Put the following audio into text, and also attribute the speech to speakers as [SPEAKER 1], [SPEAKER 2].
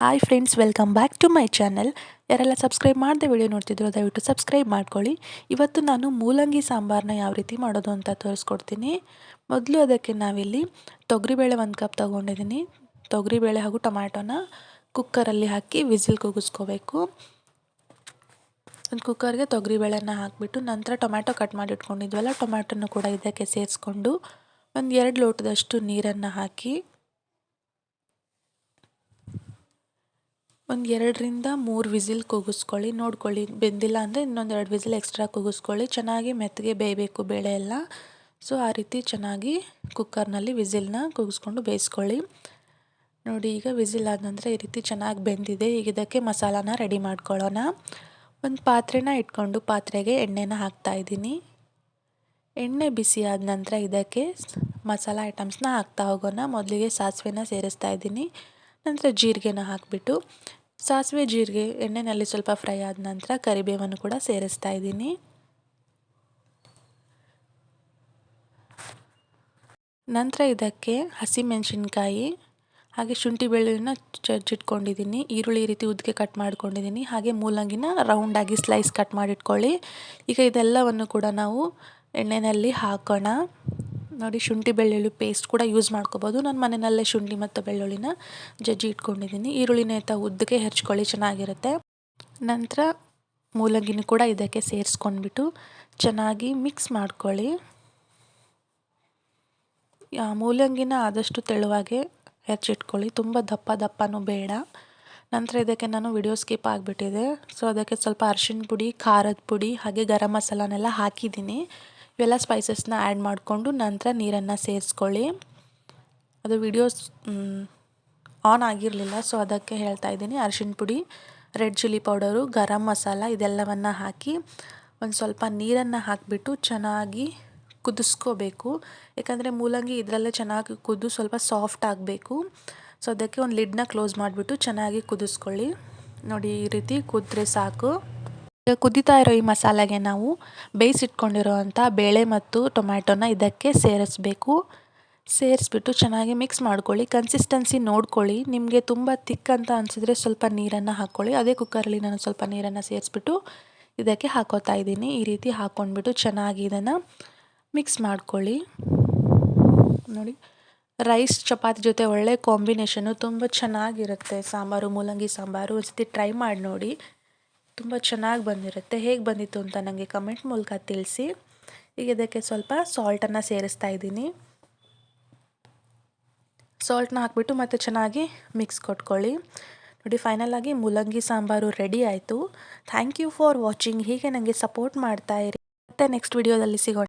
[SPEAKER 1] Hi friends welcome back to my channel ಯಾರೆಲ್ಲ subscribe ಮಾಡದೆ video ನೋಡ್ತಿದ್ರು ದಯವಿಟ್ಟು ಸಬ್ಸ್ಕ್ರೈಬ್ ಮಾಡ್ಕೊಳ್ಳಿ. ಇವತ್ತು ನಾನು ಮೂಲಂಗಿ ಸಾಂಬಾರನ್ನ ಯಾವ ರೀತಿ ಮಾಡೋದು ಅಂತ ತೋರಿಸ್ಕೊಡ್ತೀನಿ. ಮೊದಲು ಅದಕ್ಕೆ ನಾವಿಲ್ಲಿ ತೊಗರಿಬೇಳೆ ಒಂದು ಕಪ್ ತೊಗೊಂಡಿದ್ದೀನಿ. ತೊಗರಿಬೇಳೆ ಹಾಗೂ ಟೊಮ್ಯಾಟೊನ ಕುಕ್ಕರಲ್ಲಿ ಹಾಕಿ ವಿಸಿಲ್ ಕೂಗಿಸ್ಕೋಬೇಕು ಒಂದು ಕುಕ್ಕರ್ಗೆ ತೊಗರಿಬೇಳೆನ ಹಾಕಿಬಿಟ್ಟು ನಂತರ ಟೊಮ್ಯಾಟೊ ಕಟ್ ಮಾಡಿ ಇಟ್ಕೊಂಡಿದ್ವಲ್ಲ ಟೊಮ್ಯಾಟೊನ ಕೂಡ ಇದಕ್ಕೆ ಸೇರಿಸ್ಕೊಂಡು ಒಂದು ಎರಡು ಲೋಟದಷ್ಟು ನೀರನ್ನು ಹಾಕಿ ಒಂದು ಎರಡರಿಂದ ಮೂರು ವಿಸಿಲ್ ಕೂಗಿಸ್ಕೊಳ್ಳಿ, ನೋಡ್ಕೊಳ್ಳಿ. ಬೆಂದಿಲ್ಲ ಅಂದರೆ ಇನ್ನೊಂದು ಎರಡು ವಿಸಿಲ್ ಎಕ್ಸ್ಟ್ರಾ ಕೂಗಿಸ್ಕೊಳ್ಳಿ. ಚೆನ್ನಾಗಿ ಮೆತ್ತಗೆ ಬೇಯಬೇಕು ಬೇಳೆ ಎಲ್ಲ. ಸೊ ಆ ರೀತಿ ಚೆನ್ನಾಗಿ ಕುಕ್ಕರ್ನಲ್ಲಿ ವಿಸಿಲ್ನ ಕೂಗಿಸ್ಕೊಂಡು ಬೇಯಿಸ್ಕೊಳ್ಳಿ. ನೋಡಿ, ಈಗ ವಿಸಿಲ್ ಆದ ನಂತರ ಈ ರೀತಿ ಚೆನ್ನಾಗಿ ಬೆಂದಿದೆ. ಈಗ ಇದಕ್ಕೆ ಮಸಾಲಾನ ರೆಡಿ ಮಾಡ್ಕೊಳ್ಳೋಣ. ಒಂದು ಪಾತ್ರೆನ ಇಟ್ಕೊಂಡು ಪಾತ್ರೆಗೆ ಎಣ್ಣೆನ ಹಾಕ್ತಾಯಿದ್ದೀನಿ ಎಣ್ಣೆ ಬಿಸಿ ಆದ ನಂತರ ಇದಕ್ಕೆ ಮಸಾಲ ಐಟಮ್ಸ್ನ ಹಾಕ್ತಾ ಹೋಗೋಣ. ಮೊದಲಿಗೆ ಸಾಸಿವೆನ ಸೇರಿಸ್ತಾ ಇದ್ದೀನಿ. ನಂತರ ಜೀರಿಗೆನ ಹಾಕಿಬಿಟ್ಟು ಸಾಸಿವೆ ಜೀರಿಗೆ ಎಣ್ಣೆಯಲ್ಲಿ ಸ್ವಲ್ಪ ಫ್ರೈ ಆದ ನಂತರ ಕರಿಬೇವನ್ನು ಕೂಡ ಸೇರಿಸ್ತಾ ಇದ್ದೀನಿ. ನಂತರ ಇದಕ್ಕೆ ಹಸಿಮೆಣಸಿನ್ಕಾಯಿ, ಹಾಗೆ ಶುಂಠಿ ಬೆಳ್ಳುಳ್ಳಿನ ಜಜ್ಜಿಟ್ಕೊಂಡಿದ್ದೀನಿ ಈರುಳ್ಳಿ ರೀತಿ ಉದ್ದಕ್ಕೆ ಕಟ್ ಮಾಡ್ಕೊಂಡಿದ್ದೀನಿ. ಹಾಗೆ ಮೂಲಂಗಿನ ರೌಂಡಾಗಿ ಸ್ಲೈಸ್ ಕಟ್ ಮಾಡಿಟ್ಕೊಳ್ಳಿ. ಈಗ ಇದೆಲ್ಲವನ್ನು ಕೂಡ ನಾವು ಎಣ್ಣೆಯಲ್ಲಿ ಹಾಕೋಣ. ನೋಡಿ, ಶುಂಠಿ ಬೆಳ್ಳುಳ್ಳಿ ಪೇಸ್ಟ್ ಕೂಡ ಯೂಸ್ ಮಾಡ್ಕೋಬೋದು. ನಾನು ಮನೆಯಲ್ಲೇ ಶುಂಠಿ ಮತ್ತು ಬೆಳ್ಳುಳ್ಳಿನ ಜಜ್ಜಿ ಇಟ್ಕೊಂಡಿದ್ದೀನಿ. ಈರುಳ್ಳಿನ ತ ಉದ್ದಕ್ಕೆ ಹೆರ್ಚ್ಕೊಳ್ಳಿ, ಚೆನ್ನಾಗಿರುತ್ತೆ. ನಂತರ ಮೂಲಂಗಿನೂ ಕೂಡ ಇದಕ್ಕೆ ಸೇರಿಸ್ಕೊಂಡ್ಬಿಟ್ಟು ಚೆನ್ನಾಗಿ ಮಿಕ್ಸ್ ಮಾಡ್ಕೊಳ್ಳಿ. ಮೂಲಂಗಿನ ಆದಷ್ಟು ತೆಳುವಾಗೆ ಹೆಚ್ಚಿಟ್ಕೊಳ್ಳಿ ತುಂಬ ದಪ್ಪ ದಪ್ಪನೂ ಬೇಡ. ನಂತರ ಇದಕ್ಕೆ ನಾನು ವಿಡಿಯೋ ಸ್ಕಿಪ್ ಆಗಿಬಿಟ್ಟಿದೆ. ಸೊ ಅದಕ್ಕೆ ಸ್ವಲ್ಪ ಅರ್ಶಿಣ ಪುಡಿ, ಖಾರದ ಪುಡಿ, ಹಾಗೆ ಗರಂ ಮಸಾಲನೆಲ್ಲ ಹಾಕಿದ್ದೀನಿ. ಇವೆಲ್ಲ ಸ್ಪೈಸಸ್ನ ಆ್ಯಡ್ ಮಾಡಿಕೊಂಡು ನಂತರ ನೀರನ್ನು ಸೇರಿಸ್ಕೊಳ್ಳಿ. ಅದು ವಿಡಿಯೋಸ್ ಆನ್ ಆಗಿರಲಿಲ್ಲ ಸೊ ಅದಕ್ಕೆ ಹೇಳ್ತಾ ಇದ್ದೀನಿ. ಅರಿಶಿನ ಪುಡಿ red chilli powder garam masala ಇದೆಲ್ಲವನ್ನು ಹಾಕಿ ಒಂದು ಸ್ವಲ್ಪ ನೀರನ್ನು ಹಾಕಿಬಿಟ್ಟು ಚೆನ್ನಾಗಿ ಕುದಿಸ್ಕೋಬೇಕು. ಯಾಕಂದರೆ ಮೂಲಂಗಿ ಇದರಲ್ಲೇ ಚೆನ್ನಾಗಿ ಕುದ್ದು ಸ್ವಲ್ಪ ಸಾಫ್ಟ್ ಆಗಬೇಕು. ಸೊ ಅದಕ್ಕೆ ಒಂದು ಲಿಡ್ನ ಕ್ಲೋಸ್ ಮಾಡಿಬಿಟ್ಟು ಚೆನ್ನಾಗಿ ಕುದಿಸ್ಕೊಳ್ಳಿ. ನೋಡಿ ಈ ರೀತಿ ಕುದ್ರೆ ಸಾಕು. ಕುದೀತಾ ಇರೋ ಈ ಮಸಾಲೆಗೆ ನಾವು ಬೇಯಿಸಿಟ್ಕೊಂಡಿರೋವಂಥ ಬೇಳೆ ಮತ್ತು ಟೊಮ್ಯಾಟೋನ ಇದಕ್ಕೆ ಸೇರಿಸ್ಬೇಕು. ಸೇರಿಸ್ಬಿಟ್ಟು ಚೆನ್ನಾಗಿ ಮಿಕ್ಸ್ ಮಾಡ್ಕೊಳ್ಳಿ. ಕನ್ಸಿಸ್ಟೆನ್ಸಿ ನೋಡ್ಕೊಳ್ಳಿ. ನಿಮಗೆ ತುಂಬ ತಿಕ್ ಅಂತ ಅನಿಸಿದ್ರೆ ಸ್ವಲ್ಪ ನೀರನ್ನು ಹಾಕ್ಕೊಳ್ಳಿ. ಅದೇ ಕುಕ್ಕರಲ್ಲಿ ನಾನು ಸ್ವಲ್ಪ ನೀರನ್ನು ಸೇರಿಸ್ಬಿಟ್ಟು ಇದಕ್ಕೆ ಹಾಕೋತಾ ಇದ್ದೀನಿ. ಈ ರೀತಿ ಹಾಕ್ಕೊಂಡ್ಬಿಟ್ಟು ಚೆನ್ನಾಗಿ ಇದನ್ನು ಮಿಕ್ಸ್ ಮಾಡ್ಕೊಳ್ಳಿ. ನೋಡಿ, ರೈಸ್, ಚಪಾತಿ ಜೊತೆ ಒಳ್ಳೆ ಕಾಂಬಿನೇಷನು ತುಂಬ ಚೆನ್ನಾಗಿರುತ್ತೆ. ಸಾಂಬಾರು, ಮೂಲಂಗಿ ಸಾಂಬಾರು ಒಂದು ಟ್ರೈ ಮಾಡಿ ನೋಡಿ. ತುಂಬ ಚೆನ್ನಾಗಿ ಬಂದಿರುತ್ತೆ. ಹೇಗೆ ಬಂದಿತ್ತು ಅಂತ ನನಗೆ ಕಮೆಂಟ್ ಮೂಲಕ ತಿಳಿಸಿ. ಈಗ ಇದಕ್ಕೆ ಸ್ವಲ್ಪ ಸಾಲ್ಟನ್ನು ಸೇರಿಸ್ತಾ ಇದ್ದೀನಿ. ಸಾಲ್ಟ್ನ ಹಾಕ್ಬಿಟ್ಟು ಮತ್ತೆ ಚೆನ್ನಾಗಿ ಮಿಕ್ಸ್ ಕೊಟ್ಕೊಳ್ಳಿ. ನೋಡಿ ಫೈನಲ್ ಆಗಿ ಮೂಲಂಗಿ ಸಾಂಬಾರು ರೆಡಿ ಆಯಿತು. ಥ್ಯಾಂಕ್ ಯು ಫಾರ್ ವಾಚಿಂಗ್ ಹೀಗೆ ನನಗೆ ಸಪೋರ್ಟ್ ಮಾಡ್ತಾ ಇರಿ. ಮತ್ತೆ ನೆಕ್ಸ್ಟ್ ವಿಡಿಯೋದಲ್ಲಿ ಸಿಗೋಣ.